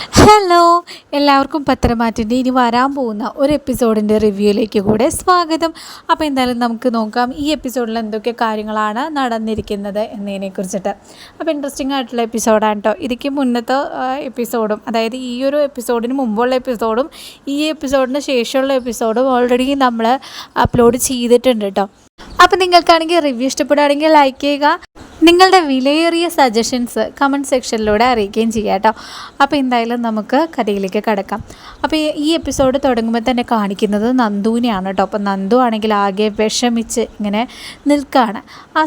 Hello എല്ലാവർക്കും പത്രമാറ്റിന്റെ ഇനി വരാൻ പോകുന്ന ഒരു എപ്പിസോഡിന്റെ റിവ്യൂയിലേക്ക് കൂടെ സ്വാഗതം. അപ്പോൾ എന്തായാലും നമുക്ക് നോക്കാം ഈ എപ്പിസോഡിൽ എന്തൊക്കെ കാര്യങ്ങളാണ് നടന്നിരിക്കുന്നത് എന്നതിനെക്കുറിച്ചിട്ട്. അപ്പോൾ ഇൻട്രസ്റ്റിംഗ് ആയിട്ടുള്ള എപ്പിസോഡാണ് കേട്ടോ ഇതിക്ക് മുന്നത്തെ എപ്പിസോഡും അതായത് ഈ ഒരു എപ്പിസോഡിന് മുമ്പുള്ള എപ്പിസോഡും ഈ എപ്പിസോഡിന് ശേഷമുള്ള എപ്പിസോഡും ഓൾറെഡി നമ്മൾ അപ്ലോഡ് ചെയ്തിട്ടുണ്ട് കേട്ടോ അപ്പോൾ നിങ്ങൾക്കാണെങ്കിൽ റിവ്യൂ ഇഷ്ടപ്പെടുകയാണെങ്കിൽ ലൈക്ക് ചെയ്യുക. നിങ്ങളുടെ വിലയേറിയ സജഷൻസ് കമന്റ് സെക്ഷനിലൂടെ അറിയിക്കുകയും ചെയ്യാം കേട്ടോ. അപ്പോൾ എന്തായാലും നമുക്ക് കഥയിലേക്ക് കടക്കാം. അപ്പോൾ ഈ- എപ്പിസോഡ് തുടങ്ങുമ്പോൾ തന്നെ കാണിക്കുന്നത് നന്ദുവിനെയാണ് കേട്ടോ. അപ്പോൾ നന്ദു ആണെങ്കിൽ ആകെ വിഷമിച്ച് ഇങ്ങനെ നിൽക്കുകയാണ് ആ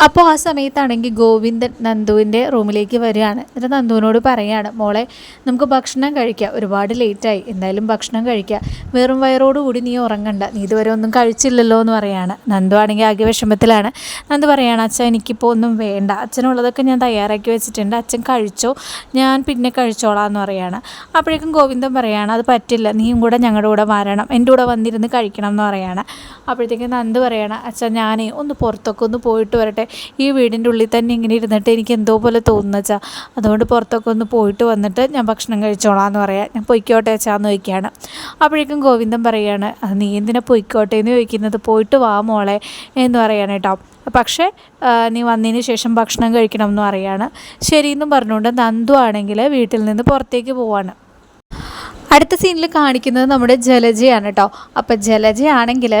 അപ്പോൾ ആ സമയത്താണെങ്കിൽ ഗോവിന്ദൻ നന്ദുവിന്റെ റൂമിലേക്ക് വരികയാണ്. എന്നിട്ട് നന്ദുവിനോട് പറയുകയാണ് മോളെ നമുക്ക് ഭക്ഷണം കഴിക്കാം. ഒരുപാട് ലേറ്റായി. എന്തായാലും ഭക്ഷണം കഴിക്കാം. വെറും വയറോടുകൂടി നീ ഉറങ്ങണ്ട. നീ ഇതുവരെ ഒന്നും കഴിച്ചില്ലല്ലോ എന്ന് പറയാണ്. നന്ദു ആണെങ്കിൽ ആകെ വിഷമത്തിലാണ്. നന്ദു പറയാണ് അച്ഛൻ എനിക്കിപ്പോൾ ഒന്നും വേണ്ട. അച്ഛനുള്ളതൊക്കെ ഞാൻ തയ്യാറാക്കി വെച്ചിട്ടുണ്ട്. അച്ഛൻ കഴിച്ചോ? ഞാൻ പിന്നെ കഴിച്ചോളാം എന്ന് പറയാണ്. അപ്പോഴേക്കും ഗോവിന്ദൻ പറയാണ് അത് പറ്റില്ല. നീയും കൂടെ ഞങ്ങളുടെ കൂടെ വരണം എന്റെ കൂടെ വന്നിരുന്ന് കഴിക്കണം എന്ന് പറയാണ്. അപ്പോഴത്തേക്കും നന്ദു പറയാണ് അച്ഛൻ ഞാനേ ഒന്ന് പുറത്തൊക്കെ ഒന്ന് പോയിട്ട് വരട്ടെ. ഈ വീടിന്റെ ഉള്ളിൽ തന്നെ ഇങ്ങനെ ഇരുന്നിട്ട് എനിക്ക് എന്തോ പോലെ തോന്നുന്നു വെച്ചാൽ അതുകൊണ്ട് പുറത്തൊക്കെ ഒന്ന് പോയിട്ട് വന്നിട്ട് ഞാൻ ഭക്ഷണം കഴിച്ചോളാം എന്ന് പറയാം. ഞാൻ പൊയ്ക്കോട്ടെ അച്ഛാന്ന് ചോദിക്കുകയാണ്. അപ്പോഴേക്കും ഗോവിന്ദൻ പറയുകയാണ് അത് നീ എന്തിനാ പൊയ്ക്കോട്ടെ? എന്ന് ചോദിക്കുന്നത് പോയിട്ട് വാ മോളെ എന്ന് പറയാണ് കേട്ടോ. പക്ഷേ നീ വന്നതിന് ശേഷം ഭക്ഷണം കഴിക്കണം എന്ന് പറയാണ് ശരിയെന്നും പറഞ്ഞുകൊണ്ട് നന്ദു ആണെങ്കിൽ വീട്ടിൽ നിന്ന് പുറത്തേക്ക് പോവാണ്. അടുത്ത സീനിൽ കാണിക്കുന്നത് നമ്മുടെ ജലജയാണ് കേട്ടോ. അപ്പം ജലജയാണെങ്കിൽ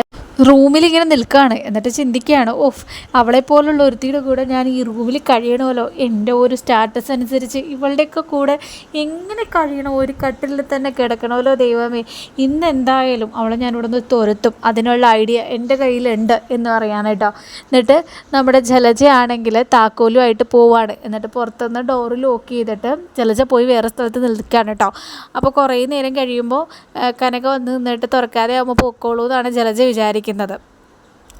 റൂമിൽ ഇങ്ങനെ നിൽക്കുകയാണ് എന്നിട്ട് ചിന്തിക്കുകയാണ് ഓഫ് അവളെ പോലുള്ള ഒരുത്തിയുടെ കൂടെ ഞാൻ ഈ റൂമിൽ കഴിയണമല്ലോ. എന്റെ ഒരു സ്റ്റാറ്റസ് അനുസരിച്ച് ഇവളുടെയൊക്കെ കൂടെ എങ്ങനെ കഴിയണോ? ഒരു കട്ടിലിൽ തന്നെ കിടക്കണമല്ലോ ദൈവമേ. ഇന്ന് എന്തായാലും അവളെ ഞാൻ ഇവിടെ നിന്ന് തുരത്തും. അതിനുള്ള ഐഡിയ എന്റെ കയ്യിലുണ്ട് എന്ന് പറയാനായിട്ടോ. എന്നിട്ട് നമ്മുടെ ജലജ ജലജയാണെങ്കിൽ താക്കോലുമായിട്ട് പോവാണ്. എന്നിട്ട് പുറത്തുനിന്ന് ഡോറ് ലോക്ക് ചെയ്തിട്ട് ജലജ പോയി വേറെ സ്ഥലത്ത് നിൽക്കുകയാണ് കേട്ടോ. അപ്പോൾ കുറേ നേരം കഴിയുമ്പോൾ കനക വന്ന് നിന്നിട്ട് തുറക്കാതെ ആകുമ്പോൾ പൊക്കോളൂ എന്നാണ് ജലജ വിചാരിക്കുന്നത്.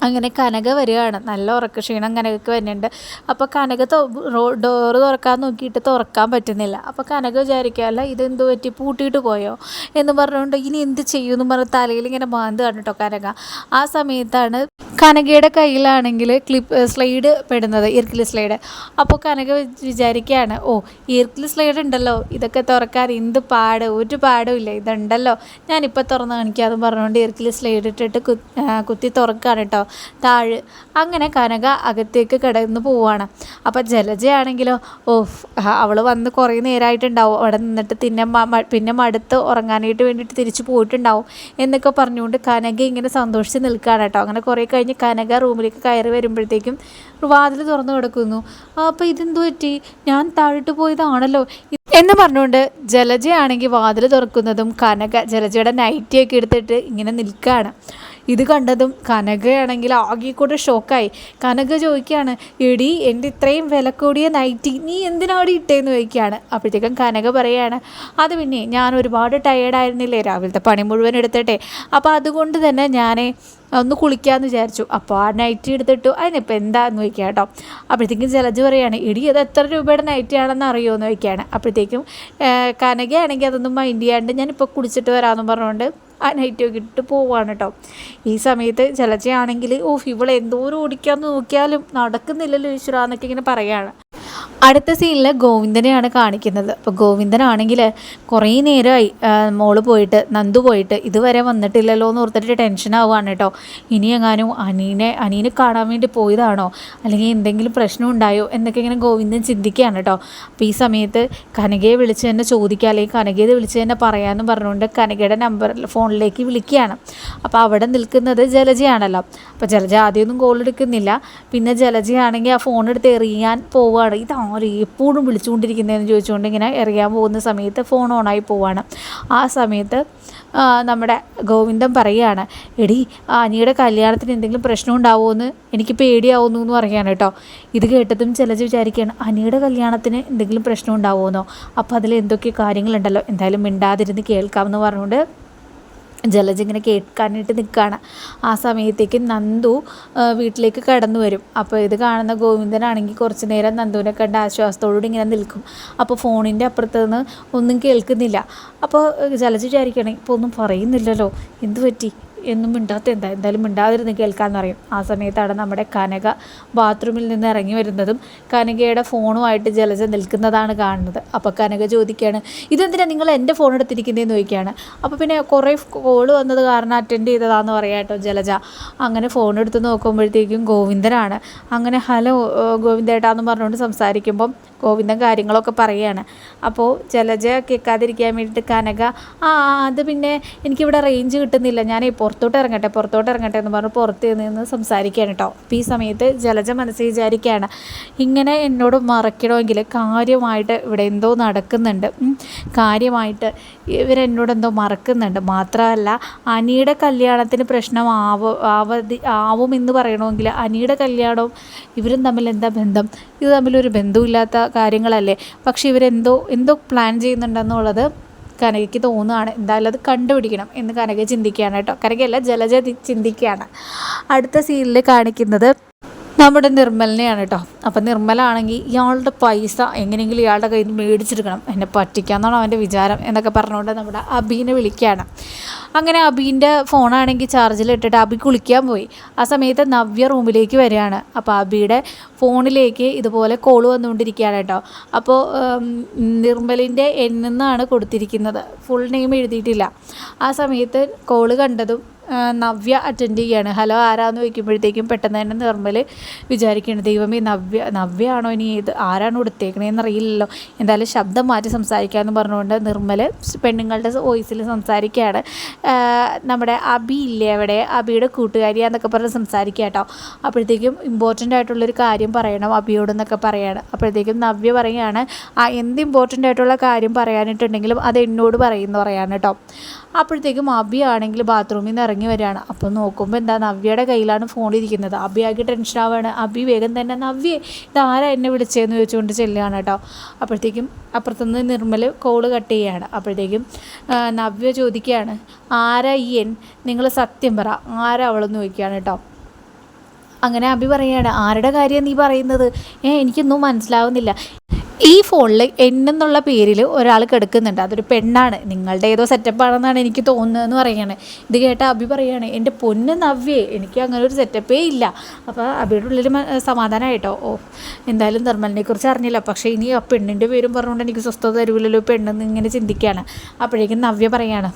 അങ്ങനെ കനക വരികയാണ്. നല്ല ഉറക്ക ക്ഷീണം കനകക്ക് വരുന്നുണ്ട്. അപ്പോൾ കനക ഡോറ് തുറക്കാൻ നോക്കിയിട്ട് തുറക്കാൻ പറ്റുന്നില്ല. അപ്പോൾ കനക വിചാരിക്കാമല്ല ഇതെന്ത് പറ്റി? പൂട്ടിയിട്ട് പോയോ? എന്ന് പറഞ്ഞുകൊണ്ട് ഇനി എന്ത് ചെയ്യുമെന്ന് പറഞ്ഞ് തലയിൽ ഇങ്ങനെ മാന്ത് കേട്ടോ കനക. ആ സമയത്താണ് കനകയുടെ കയ്യിലാണെങ്കിൽ ക്ലിപ്പ് സ്ലൈഡ് പെടുന്നത് ഈർക്കിൽ സ്ലൈഡ് അപ്പോൾ കനക വിച് വിചാരിക്കുകയാണ് ഓ ഈർക്കിൽ സ്ലൈഡ് ഉണ്ടല്ലോ ഇതൊക്കെ തുറക്കാൻ എന്ത് പാട് ഒരു പാടും ഇല്ല ഇതുണ്ടല്ലോ. ഞാനിപ്പോൾ തുറന്ന് കാണിക്കാതും പറഞ്ഞുകൊണ്ട് ഈർക്കിൽ സ്ലൈഡ് ഇട്ടിട്ട് കുത്തി തുറക്കുകയാണ് കേട്ടോ താഴ് അങ്ങനെ കനക അകത്തേക്ക് കിടന്ന് പോവുകയാണ് അപ്പോൾ ജലജയാണെങ്കിലോ ഓ അവൾ വന്ന് കുറേ നേരമായിട്ടുണ്ടാവും അവിടെ നിന്നിട്ട് മ- പിന്നെ മടുത്ത് ഉറങ്ങാനായിട്ട് വേണ്ടിയിട്ട് തിരിച്ചു പോയിട്ടുണ്ടാവും. എന്നൊക്കെ പറഞ്ഞുകൊണ്ട് കനക ഇങ്ങനെ സന്തോഷിച്ച് നിൽക്കുകയാണ് കേട്ടോ അങ്ങനെ കുറേ കഴിഞ്ഞ് കനക റൂമിലേക്ക് കയറി വരുമ്പോഴത്തേക്കും വാതിൽ തുറന്നു കിടക്കുന്നു. അപ്പോൾ ഇതെന്തു പറ്റി? ഞാൻ താഴിട്ട് പോയതാണല്ലോ. എന്ന് പറഞ്ഞുകൊണ്ട് ജലജയാണെങ്കിൽ വാതിൽ തുറക്കുന്നതും കനക ജലജയുടെ നൈറ്റിയൊക്കെ എടുത്തിട്ട് ഇങ്ങനെ നിൽക്കുകയാണ്. ഇത് കണ്ടതും കനകയാണെങ്കിൽ ആകെക്കൂടെ ഷോക്കായി കനക ചോദിക്കുകയാണ് എടി എന്റെ ഇത്രയും വില കൂടിയ നൈറ്റി നീ എന്തിനാടി ഇട്ടേന്ന് ചോദിക്കുകയാണ്. അപ്പോഴത്തേക്കും കനക പറയുകയാണ് അത് പിന്നെ ഞാൻ ഒരുപാട് ടയേർഡായിരുന്നില്ലേ രാവിലത്തെ പണി മുഴുവൻ എടുത്തിട്ടെ. അപ്പോൾ അതുകൊണ്ട് തന്നെ ഞാൻ ഒന്ന് കുളിക്കാമെന്ന് വിചാരിച്ചു. അപ്പോൾ ആ നൈറ്റി എടുത്തിട്ട്. അതിനിപ്പോൾ എന്താന്ന് ചോദിക്കുക കേട്ടോ. അപ്പോഴത്തേക്കും ജലജ് പറയാണ് എടി അത് എത്ര രൂപയുടെ നൈറ്റി ആണെന്ന് അറിയുമോ എന്ന് ചോദിക്കുകയാണ്. അപ്പോഴത്തേക്കും കനകയാണെങ്കിൽ അതൊന്നും മൈൻഡ് ചെയ്യാണ്ട് ഞാനിപ്പോൾ കുളിച്ചിട്ട് വരാമെന്ന് പറഞ്ഞുകൊണ്ട് ആ നൈറ്റൊക്കെ ഇട്ട് പോവാണ് കേട്ടോ ഈ സമയത്ത് ജലജയാണെങ്കിൽ ഓഫ് ഇവളെ എന്തോരം ഓടിക്കാമെന്ന് നോക്കിയാലും നടക്കുന്നില്ലല്ലോ ഈശ്വര എന്നൊക്കെ ഇങ്ങനെ പറയാണ്. അടുത്ത സീനിൽ ഗോവിന്ദനെയാണ് കാണിക്കുന്നത്. അപ്പോൾ ഗോവിന്ദനാണെങ്കിൽ കുറേ നേരമായി മോൾ പോയിട്ട് നന്ദു പോയിട്ട് ഇതുവരെ വന്നിട്ടില്ലല്ലോ എന്ന് ഓർത്തിട്ട് ടെൻഷൻ ആവുകയാണ് കേട്ടോ. ഇനി എങ്ങാനും അനീനെ അനീനെ കാണാൻ വേണ്ടി പോയതാണോ? അല്ലെങ്കിൽ എന്തെങ്കിലും പ്രശ്നം ഉണ്ടായോ എന്നൊക്കെ ഇങ്ങനെ ഗോവിന്ദൻ ചിന്തിക്കുകയാണ് കേട്ടോ. അപ്പോൾ ഈ സമയത്ത് കനകയെ വിളിച്ച് തന്നെ ചോദിക്കുക അല്ലെങ്കിൽ കനകയെ വിളിച്ച് തന്നെ പറയാമെന്ന് പറഞ്ഞുകൊണ്ട് കനകയുടെ നമ്പർ ഫോണിലേക്ക് വിളിക്കുകയാണ്. അപ്പോൾ അവിടെ നിൽക്കുന്നത് ജലജയാണല്ലോ. അപ്പോൾ ജലജ ആദ്യമൊന്നും കോൾ എടുക്കുന്നില്ല. പിന്നെ ജലജയാണെങ്കിൽ ആ ഫോൺ എടുത്ത് എറിയാൻ പോവുകയാണ്. ഇതാരും എപ്പോഴും വിളിച്ചുകൊണ്ടിരിക്കുന്നതെന്ന് ചോദിച്ചുകൊണ്ട് ഇങ്ങനെ എറിയാൻ പോകുന്ന സമയത്ത് ഫോൺ ഓണായി പോവാണ്. ആ സമയത്ത് നമ്മുടെ ഗോവിന്ദൻ പറയുകയാണ് എടി അനിയുടെ കല്യാണത്തിന് എന്തെങ്കിലും പ്രശ്നം ഉണ്ടാവുമോ എന്ന് എനിക്ക് പേടിയാവുന്നു എന്ന് പറയുകയാണ് കേട്ടോ. ഇത് കേട്ടതും ചില വിചാരിക്കുകയാണ് അനിയുടെ കല്യാണത്തിന് എന്തെങ്കിലും പ്രശ്നം ഉണ്ടാവുമെന്നോ അപ്പോൾ അതിൽ എന്തൊക്കെ കാര്യങ്ങളുണ്ടല്ലോ? എന്തായാലും മിണ്ടാതിരുന്ന് കേൾക്കാമെന്ന് പറഞ്ഞുകൊണ്ട് ജലജ ഇങ്ങനെ കേൾക്കാനായിട്ട് നിൽക്കുകയാണ്. ആ സമയത്തേക്ക് നന്ദു വീട്ടിലേക്ക് കടന്നു വരും. അപ്പോൾ ഇത് കാണുന്ന ഗോവിന്ദനാണെങ്കിൽ കുറച്ച് നേരം നന്ദുവിനെ കണ്ട് ആശ്വാസത്തോടുകൂടി ഇങ്ങനെ നിൽക്കും. അപ്പോൾ ഫോണിന്റെ അപ്പുറത്ത് നിന്ന് ഒന്നും കേൾക്കുന്നില്ല. അപ്പോൾ ജലജ വിചാരിക്കണേ ഇപ്പോൾ ഒന്നും പറയുന്നില്ലല്ലോ എന്തു പറ്റി? എന്നും മിണ്ടാത്ത എന്താ? എന്തായാലും മിണ്ടാതിരുന്ന് കേൾക്കാമെന്ന് പറയും. ആ സമയത്താണ് നമ്മുടെ കനക ബാത്റൂമിൽ നിന്ന് ഇറങ്ങി വരുന്നതും കനകയുടെ ഫോണുമായിട്ട് ജലജ നിൽക്കുന്നതാണ് കാണുന്നത്. അപ്പോൾ കനക ചോദിക്കുകയാണ് ഇതെന്തിനാണ് നിങ്ങൾ എന്റെ ഫോൺ എടുത്തിരിക്കുന്നതെന്ന് ചോദിക്കുകയാണ്. അപ്പോൾ പിന്നെ കുറേ കോൾ വന്നത് കാരണം അറ്റൻഡ് ചെയ്തതാന്ന് പറയാം കേട്ടോ ജലജ. അങ്ങനെ ഫോൺ എടുത്ത് നോക്കുമ്പോഴത്തേക്കും ഗോവിന്ദനാണ്. അങ്ങനെ ഹലോ ഗോവിന്ദേട്ടാന്ന് പറഞ്ഞുകൊണ്ട് സംസാരിക്കുമ്പം ഗോവിന്ദൻ കാര്യങ്ങളൊക്കെ പറയുകയാണ് അപ്പോൾ ജലജ കേൾക്കാതിരിക്കാൻ വേണ്ടിയിട്ട് കനക ആ അത് പിന്നെ എനിക്കിവിടെ റേഞ്ച് കിട്ടുന്നില്ല. ഞാൻ പുറത്തോട്ട് ഇറങ്ങട്ടെ പുറത്തോട്ട് ഇറങ്ങട്ടെ എന്ന് പറഞ്ഞ് പുറത്ത് നിന്ന് സംസാരിക്കുകയാണ് കേട്ടോ. അപ്പോൾ ഈ സമയത്ത് ജലജ മനസ്സിൽ വിചാരിക്കുകയാണ് ഇങ്ങനെ എന്നോട് മറക്കണമെങ്കിൽ കാര്യമായിട്ട് ഇവിടെ എന്തോ നടക്കുന്നുണ്ട്. കാര്യമായിട്ട് ഇവരെന്നോട് എന്തോ മറക്കുന്നുണ്ട്. മാത്രമല്ല അനിയുടെ കല്യാണത്തിന് പ്രശ്നം ആവ ആവതി ആവുമെന്ന് പറയണമെങ്കിൽ അനിയുടെ കല്യാണവും ഇവരും തമ്മിൽ എന്താ ബന്ധം? ഇത് തമ്മിലൊരു ബന്ധമില്ലാത്ത കാര്യങ്ങളല്ലേ? പക്ഷേ ഇവരെന്തോ എന്തോ പ്ലാൻ ചെയ്യുന്നുണ്ടെന്നുള്ളത് കനകയ്ക്ക് തോന്നുകയാണ്. എന്തായാലും അത് കണ്ടുപിടിക്കണം എന്ന് കനക ചിന്തിക്കുകയാണ് കേട്ടോ. കനകയല്ല ജലജ ചിന്തിക്കുകയാണ്. അടുത്ത സീനിൽ കാണിക്കുന്നത് നമ്മുടെ നിർമ്മലിനെയാണ് കേട്ടോ അപ്പം നിർമ്മലാണെങ്കിൽ ഇയാളുടെ പൈസ എങ്ങനെയെങ്കിലും ഇയാളുടെ കയ്യിൽ നിന്ന് മേടിച്ചെടുക്കണം. എന്നെ പറ്റിക്കാന്നാണ് അവന്റെ വിചാരം എന്നൊക്കെ പറഞ്ഞുകൊണ്ട് നമ്മുടെ അബീനെ വിളിക്കുകയാണ്. അങ്ങനെ അബീന്റെ ഫോണാണെങ്കിൽ ചാർജിലിട്ടിട്ട് അബി കുളിക്കാൻ പോയി. ആ സമയത്ത് നവ്യ റൂമിലേക്ക് വരികയാണ്. അപ്പോൾ അബിയുടെ ഫോണിലേക്ക് ഇതുപോലെ കോൾ വന്നുകൊണ്ടിരിക്കുകയാണ് കേട്ടോ അപ്പോൾ നിർമ്മലിന്റെ എന്നാണ് കൊടുത്തിരിക്കുന്നത്. ഫുൾ നെയിം എഴുതിയിട്ടില്ല. ആ സമയത്ത് കോൾ കണ്ടതും നവ്യ അറ്റൻഡ് ചെയ്യാണ്. ഹലോ ആരാന്ന് ചോദിക്കുമ്പോഴത്തേക്കും പെട്ടെന്ന് തന്നെ നിർമ്മൽ വിചാരിക്കുകയാണ് ദൈവമേ നവ്യ നവ്യയാണോ ഇനി ഇത്? ആരാണ് കൊടുത്തേക്കണേന്ന് അറിയില്ലല്ലോ എന്തായാലും ശബ്ദം മാറ്റി സംസാരിക്കാമെന്ന് പറഞ്ഞുകൊണ്ട് നിർമ്മൽ പെണ്ണുങ്ങളുടെ വോയിസിൽ സംസാരിക്കുകയാണ്. നമ്മുടെ അബി ഇല്ലേ അവിടെ? അബിയുടെ കൂട്ടുകാരിയാന്നൊക്കെ പറഞ്ഞ് സംസാരിക്കുക കേട്ടോ. അപ്പോഴത്തേക്കും ഇമ്പോർട്ടന്റ് ആയിട്ടുള്ളൊരു കാര്യം പറയണം അബിയോടെന്നൊക്കെ പറയാണ്. അപ്പോഴത്തേക്കും നവ്യ പറയുകയാണ് ആ എന്ത് ഇമ്പോർട്ടന്റ് ആയിട്ടുള്ള കാര്യം പറയാനിട്ടുണ്ടെങ്കിലും അത് എന്നോട് പറയുമെന്ന് പറയാണ് കേട്ടോ. അപ്പോഴത്തേക്കും അബി ആണെങ്കിൽ ബാത്റൂമിൽ നിന്ന് ഇറങ്ങി വരികയാണ്. അപ്പോൾ നോക്കുമ്പോൾ എന്താ നവ്യയുടെ കയ്യിലാണ് ഫോൺ ഇരിക്കുന്നത്. അബി ആകെ ടെൻഷൻ ആവുകയാണ്. അബി വേഗം തന്നെ നവ്യേ ഇതാരാ എന്നെ വിളിച്ചതെന്ന് ചോദിച്ചുകൊണ്ട് ചെല്ലുകയാണ് കേട്ടോ. അപ്പോഴത്തേക്കും അപ്പുറത്തുനിന്ന് നിർമ്മൽ കോൾ കട്ട് ചെയ്യുകയാണ്. അപ്പോഴത്തേക്കും നവ്യ ചോദിക്കുകയാണ് ആരാ ഈ എൻ? നിങ്ങൾ സത്യം പറ. ആരാ അവളെന്ന് ചോദിക്കുകയാണ് കേട്ടോ. അങ്ങനെ അബി പറയുകയാണ് ആരുടെ കാര്യം നീ പറയുന്നത്? ഏ എനിക്കൊന്നും മനസ്സിലാവുന്നില്ല. ഈ ഫോണിൽ എന്നുള്ള പേരിൽ ഒരാൾ കിടക്കുന്നുണ്ട്. അതൊരു പെണ്ണാണ്. നിങ്ങളുടെ ഏതോ സെറ്റപ്പാണെന്നാണ് എനിക്ക് തോന്നുന്നതെന്ന് പറയുകയാണ് ഇത് കേട്ട അഭി പറയുകയാണ് എന്റെ പൊന്ന് നവ്യേ എനിക്ക് അങ്ങനെ ഒരു സെറ്റപ്പേ ഇല്ല. അപ്പോൾ അഭിയുടെ ഉള്ളിൽ സമാധാനമായിട്ടോ ഓ എന്തായാലും നിർമ്മലിനെ കുറിച്ച് അറിഞ്ഞില്ല. പക്ഷേ ഇനി ആ പെണ്ണിന്റെ പേരും പറഞ്ഞുകൊണ്ട് എനിക്ക് സ്വസ്ഥത തരൂലല്ലോ പെണ്ണെന്ന് ഇങ്ങനെ ചിന്തിക്കുകയാണ് അപ്പോഴേക്കും നവ്യ പറയുകയാണ്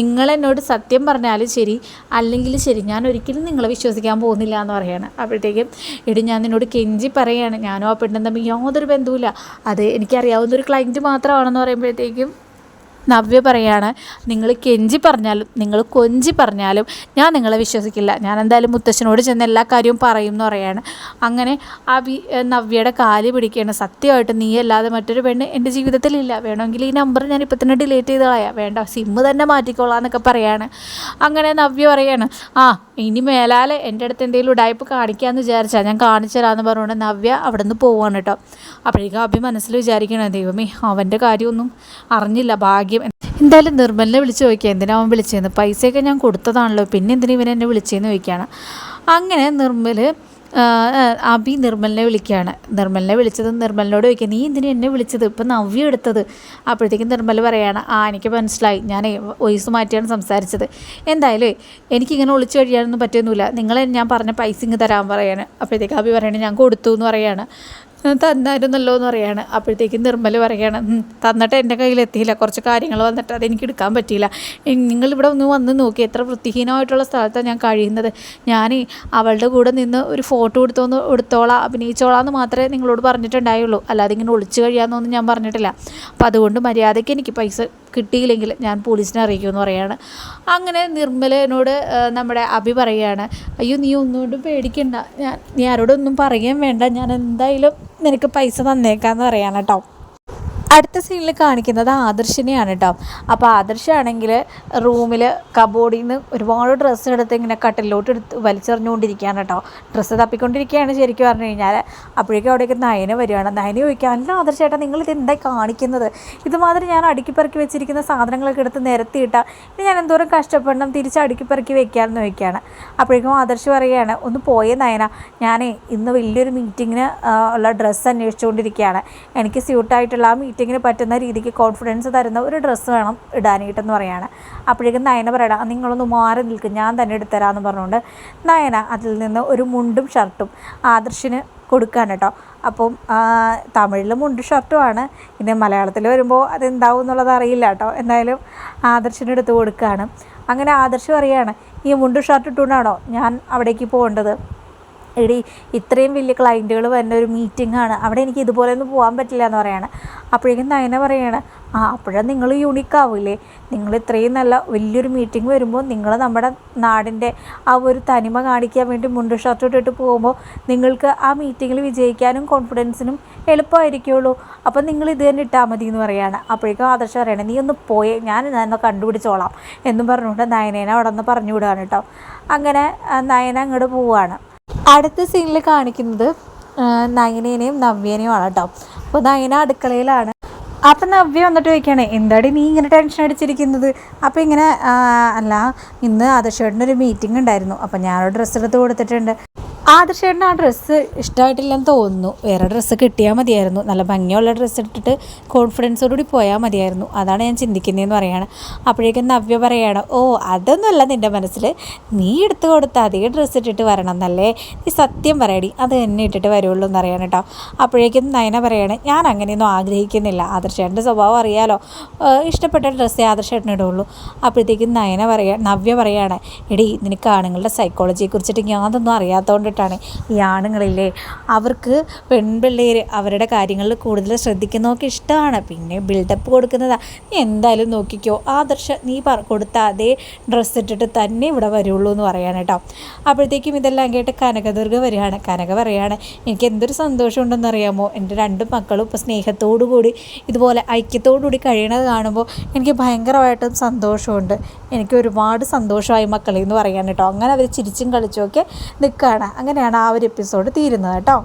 നിങ്ങൾ എന്നോട് സത്യം പറഞ്ഞാലും ശരി. അല്ലെങ്കിൽ ശരി ഞാൻ ഒരിക്കലും നിങ്ങളെ വിശ്വസിക്കാൻ പോകുന്നില്ല എന്ന് പറയുകയാണ് അപ്പോഴത്തേക്കും ഇടി ഞാൻ നിന്നോട് കെഞ്ചി പറയുകയാണ് ഞാനും ആ പെണ്ണും തമ്മിൽ യാതൊരു ബന്ധവുമില്ല. അത് എനിക്കറിയാവുന്ന ഒരു ക്ലയന്റ് മാത്രമാണെന്ന് പറയുമ്പോഴത്തേക്കും നവ്യ പറയാണ് നിങ്ങൾ കെഞ്ചി പറഞ്ഞാലും നിങ്ങൾ കൊഞ്ചി പറഞ്ഞാലും ഞാൻ നിങ്ങളെ വിശ്വസിക്കില്ല. ഞാൻ എന്തായാലും മുത്തശ്ശനോട് ചെന്ന് എല്ലാ കാര്യവും പറയും എന്ന് പറയാണ്. അങ്ങനെ ആ വി നവ്യയുടെ കാൽ പിടിക്കുകയാണ്. സത്യമായിട്ട് നീ അല്ലാതെ മറ്റൊരു പെണ്ണ് എന്റെ ജീവിതത്തിലില്ല. വേണമെങ്കിൽ ഈ നമ്പർ ഞാൻ ഇപ്പം തന്നെ ഡിലീറ്റ് ചെയ്ത് കളയാം. വേണ്ട സിമ്മ് തന്നെ മാറ്റിക്കോളാം എന്നൊക്കെ പറയാണ്. അങ്ങനെ നവ്യ പറയാണ് ആ ഇനി മേലാലെ എന്റെ അടുത്ത് എന്തെങ്കിലും ഉടായ്പ കാണിക്കാമെന്ന് വിചാരിച്ചാൽ ഞാൻ കാണിച്ചു തരാമെന്ന് പറഞ്ഞുകൊണ്ട് നവ്യ അവിടെ നിന്ന് പോവാണ് കേട്ടോ. അപ്പോഴേക്കും അഭി മനസ്സിൽ വിചാരിക്കണം ദൈവമേ അവന്റെ കാര്യമൊന്നും അറിഞ്ഞില്ല ഭാഗ്യം ഭാഗ്യം എന്തായാലും നിർമ്മലിനെ വിളിച്ച് ചോദിക്കുക എന്തിനാ അവൻ വിളിച്ചതെന്ന് പൈസയൊക്കെ ഞാൻ കൊടുത്തതാണല്ലോ. പിന്നെ എന്തിനാ ഇവൻ എന്നെ വിളിച്ചതെന്ന് ചോദിക്കുകയാണ്. അങ്ങനെ നിർമ്മൽ അബി നിർമ്മലിനെ വിളിക്കുകയാണ്. നിർമ്മലിനെ വിളിച്ചത് നിർമ്മലിനോട് ചോദിക്കുക നീ എന്തിനു എന്നെ വിളിച്ചത്? ഇപ്പം നവ്യ എടുത്തത്. അപ്പോഴത്തേക്കും നിർമ്മൽ പറയുകയാണ് ആ എനിക്ക് മനസ്സിലായി. ഞാൻ വോയിസ് മാറ്റിയാണ് സംസാരിച്ചത്. എന്തായാലും എനിക്കിങ്ങനെ ഒളിച്ചു കഴിയാനൊന്നും പറ്റുന്നില്ല നിങ്ങളെ ഞാൻ പറഞ്ഞ പൈസ ഇങ്ങ് തരാൻ പറയാണ്. അപ്പോഴത്തേക്ക് അബി പറയണേ ഞാൻ കൊടുത്തു എന്ന് പറയാണ്. തന്നായിരുന്നല്ലോ എന്ന് പറയാണ്. അപ്പോഴത്തേക്ക് നിർമ്മൽ പറയാണ് തന്നിട്ട് എന്റെ കയ്യിലെത്തിയില്ല. കുറച്ച് കാര്യങ്ങൾ വന്നിട്ട് അതെനിക്ക് എടുക്കാൻ പറ്റിയില്ല. നിങ്ങളിവിടെ ഒന്ന് വന്ന് നോക്കി. എത്ര വൃത്തിഹീനമായിട്ടുള്ള സ്ഥലത്താണ് ഞാൻ കഴിയുന്നത്. ഞാൻ അവളുടെ കൂടെ നിന്ന് ഒരു ഫോട്ടോ എടുത്തോന്ന് എടുത്തോളാം അഭിനയിച്ചോളാം എന്ന് മാത്രമേ നിങ്ങളോട് പറഞ്ഞിട്ടുണ്ടായുള്ളൂ. അല്ലാതെ ഇങ്ങനെ ഒളിച്ചു കഴിയാമെന്നൊന്നും ഞാൻ പറഞ്ഞിട്ടില്ല. അപ്പോൾ അതുകൊണ്ട് മര്യാദയ്ക്ക് എനിക്ക് പൈസ കിട്ടിയില്ലെങ്കിൽ ഞാൻ പോലീസിനെ അറിയിക്കുമെന്ന് പറയാണ്. അങ്ങനെ നിർമ്മലനോട് നമ്മുടെ അഭി പറയുകയാണ് അയ്യോ നീ ഒന്നുകൊണ്ടും പേടിക്കണ്ട. ഞാൻ നീ ആരോടൊന്നും പറയുകയും വേണ്ട. ഞാൻ എന്തായാലും നിനക്ക് പൈസ തന്നേക്കാന്ന് പറയാണ് കേട്ടോ അടുത്ത സീനിൽ കാണിക്കുന്നത് ആദർശിനെയാണ് കേട്ടോ അപ്പോൾ ആദർശാണെങ്കിൽ റൂമിൽ കബോർഡിൽ നിന്ന് ഒരുപാട് ഡ്രസ്സ് എടുത്ത് ഇങ്ങനെ കട്ടിലോട്ട് എടുത്ത് വലിച്ചെറിഞ്ഞുകൊണ്ടിരിക്കുകയാണ് കേട്ടോ ഡ്രസ്സ് തപ്പിക്കൊണ്ടിരിക്കുകയാണ് ശരിക്കും പറഞ്ഞു കഴിഞ്ഞാൽ അപ്പോഴേക്കും അവിടേക്ക് നയന വരികയാണ്. നയന ചോദിക്കുക അല്ല ആദർശേട്ടാ നിങ്ങൾ ഇത് കാണിക്കുന്നത്? ഇതുമാതിരി ഞാൻ അടുക്കിപ്പറക്കി വെച്ചിരിക്കുന്ന സാധനങ്ങളൊക്കെ എടുത്ത് നിരത്തിയിട്ടാൽ ഇനി ഞാൻ എന്തോരം കഷ്ടപ്പെടണം തിരിച്ച് അടുക്കിപ്പറക്കി വെക്കാമെന്ന് ചോദിക്കുകയാണ്. അപ്പോഴേക്കും ആദർശ് പറയുകയാണ് ഒന്ന് പോയേ നയന. ഞാനേ ഇന്ന് വലിയൊരു മീറ്റിങ്ങിന് ഉള്ള ഡ്രസ്സ് അന്വേഷിച്ചുകൊണ്ടിരിക്കുകയാണ്. എനിക്ക് സ്യൂട്ടായിട്ടുള്ള ആ മീറ്റിംഗ് മീറ്റിങ്ങിന് പറ്റുന്ന രീതിക്ക് കോൺഫിഡൻസ് തരുന്ന ഒരു ഡ്രസ്സ് വേണം ഇടാനായിട്ടെന്ന് പറയാണ്. അപ്പോഴേക്കും നയന പറയണം നിങ്ങളൊന്ന് മാറി നിൽക്കും ഞാൻ തന്നെ എടുത്തരാമെന്ന് പറഞ്ഞുകൊണ്ട് നയന അതിൽ നിന്ന് ഒരു മുണ്ടും ഷർട്ടും ആദർശിന് കൊടുക്കാൻ കേട്ടോ അപ്പം തമിഴിൽ മുണ്ട് ഷർട്ടുമാണ് പിന്നെ മലയാളത്തിൽ വരുമ്പോൾ അതെന്താവും എന്നുള്ളത് അറിയില്ല കേട്ടോ എന്തായാലും ആദർശിന് എടുത്ത് കൊടുക്കുകയാണ് അങ്ങനെ ആദർശ് അറിയാണ് ഈ മുണ്ട് ഷർട്ട് ഇട്ടുകൊണ്ടാണോ ഞാൻ അവിടേക്ക് പോകേണ്ടത്? എടി ഇത്രയും വലിയ ക്ലയന്റുകൾ വരുന്ന ഒരു മീറ്റിംഗ് ആണ്. അവിടെ എനിക്ക് ഇതുപോലെ ഒന്നും പോകാൻ പറ്റില്ല എന്ന് പറയാണ്. അപ്പോഴേക്കും നയന പറയാണ് ആ അപ്പോഴാണ് നിങ്ങൾ യുണീക്ക് ആവില്ലേ നിങ്ങൾ ഇത്രയും നല്ല വലിയൊരു മീറ്റിംഗ് വരുമ്പോൾ നിങ്ങൾ നമ്മുടെ നാടിന്റെ ആ ഒരു തനിമ കാണിക്കാൻ വേണ്ടി മുണ്ട് ഷർട്ട് ഇട്ടിട്ട് പോകുമ്പോൾ നിങ്ങൾക്ക് ആ മീറ്റിങ്ങിൽ വിജയിക്കാനും കോൺഫിഡൻസിനും എളുപ്പമായിരിക്കുള്ളൂ. അപ്പം നിങ്ങൾ ഇത് തന്നെ ഇട്ടാൽ മതി എന്ന് പറയാണ്. അപ്പോഴേക്കും ആദർശം പറയണേ നീ ഒന്ന് പോയേ ഞാൻ എന്നെ കണ്ടുപിടിച്ചോളാം എന്നും പറഞ്ഞുകൊണ്ട് നയനേനെ അവിടെ നിന്ന് പറഞ്ഞു വിടുകയാണ് കേട്ടോ. അങ്ങനെ നയന അങ്ങോട്ട് പോവുകയാണ്. അടുത്ത സീനിൽ കാണിക്കുന്നത് നയനേനെയും നവ്യേനെയും കേട്ടോ അപ്പോൾ നയന അടുക്കളയിലാണ്. അപ്പം നവ്യ വന്നിട്ട് ചോദിക്കുകയാണ് എന്താടി നീ ഇങ്ങനെ ടെൻഷൻ അടിച്ചിരിക്കുന്നത്? അപ്പോൾ ഇങ്ങനെ അല്ല ഇന്ന് ആദർശേട്ടനൊരു മീറ്റിംഗ് ഉണ്ടായിരുന്നു. അപ്പം ഞാനൊരു ഡ്രസ്സ് എടുത്ത് കൊടുത്തിട്ടുണ്ട്. ആദർശേട്ടന് ആ ഡ്രസ്സ് ഇഷ്ടമായിട്ടില്ലെന്ന് തോന്നുന്നു. വേറെ ഡ്രസ്സ് കിട്ടിയാൽ മതിയായിരുന്നു. നല്ല ഭംഗിയുള്ള ഡ്രസ്സ് ഇട്ടിട്ട് കോൺഫിഡൻസോടുകൂടി പോയാൽ മതിയായിരുന്നു. അതാണ് ഞാൻ ചിന്തിക്കുന്നതെന്ന് പറയാണ്. അപ്പോഴേക്കും നവ്യ പറയാണ് ഓ അതൊന്നുമല്ല നിന്റെ മനസ്സിൽ നീ എടുത്തു കൊടുത്ത അതേ ഡ്രസ്സ് ഇട്ടിട്ട് വരണം എന്നല്ലേ? നീ സത്യം പറയടി. അത് തന്നെ ഇട്ടിട്ട് വരുള്ളൂ എന്ന് അറിയാൻ കേട്ടോ അപ്പോഴേക്കും നയന പറയാണ് ഞാൻ അങ്ങനെയൊന്നും ആഗ്രഹിക്കുന്നില്ല. ആദർശേട്ടന്റെ സ്വഭാവം അറിയാലോ. ഇഷ്ടപ്പെട്ട ഡ്രസ്സേ ആദർശേട്ടൻ ഇടുള്ളൂ. അപ്പോഴത്തേക്കും നയന പറയാ നവ്യ പറയാണ് എടി നിനക്ക് ആണുങ്ങളുടെ സൈക്കോളജിയെ കുറിച്ചിട്ട് ഞാനതൊന്നും അറിയാത്തതുകൊണ്ടിട്ടാണ് ഈ ആണുങ്ങളില്ലേ. അവർക്ക് പെൺപിള്ളേർ അവരുടെ കാര്യങ്ങളിൽ കൂടുതൽ ശ്രദ്ധിക്കുന്നതൊക്കെ ഇഷ്ടമാണ്. പിന്നെ ബിൽഡപ്പ് കൊടുക്കുന്നതാ. നീ എന്തായാലും നോക്കിക്കോ. ആദർശ നീ പറ കൊടുത്ത അതേ ഡ്രസ്സ് ഇട്ടിട്ട് തന്നെ ഇവിടെ വരുള്ളൂ എന്ന് പറയാണ് കേട്ടോ. അപ്പോഴത്തേക്കും ഇതെല്ലാം കേട്ട് കനകദുർഗ വരികയാണ്. കനക പറയാണ് എനിക്ക് എന്തൊരു സന്തോഷമുണ്ടെന്ന് അറിയാമോ എന്റെ രണ്ട് മക്കളും ഇപ്പോൾ സ്നേഹത്തോടു കൂടി ഇതുപോലെ ഐക്യത്തോടു കൂടി കഴിയണത് കാണുമ്പോൾ എനിക്ക് ഭയങ്കരമായിട്ടും സന്തോഷമുണ്ട്. എനിക്ക് ഒരുപാട് സന്തോഷമായി മക്കളെ എന്ന് പറയാൻ കേട്ടോ. അങ്ങനെ അവർ ചിരിച്ചും കളിച്ചും ഒക്കെ നിൽക്കുകയാണ് അങ്ങനെയാണ് ആ ഒരു എപ്പിസോഡ് തീരുന്നത് കേട്ടോ.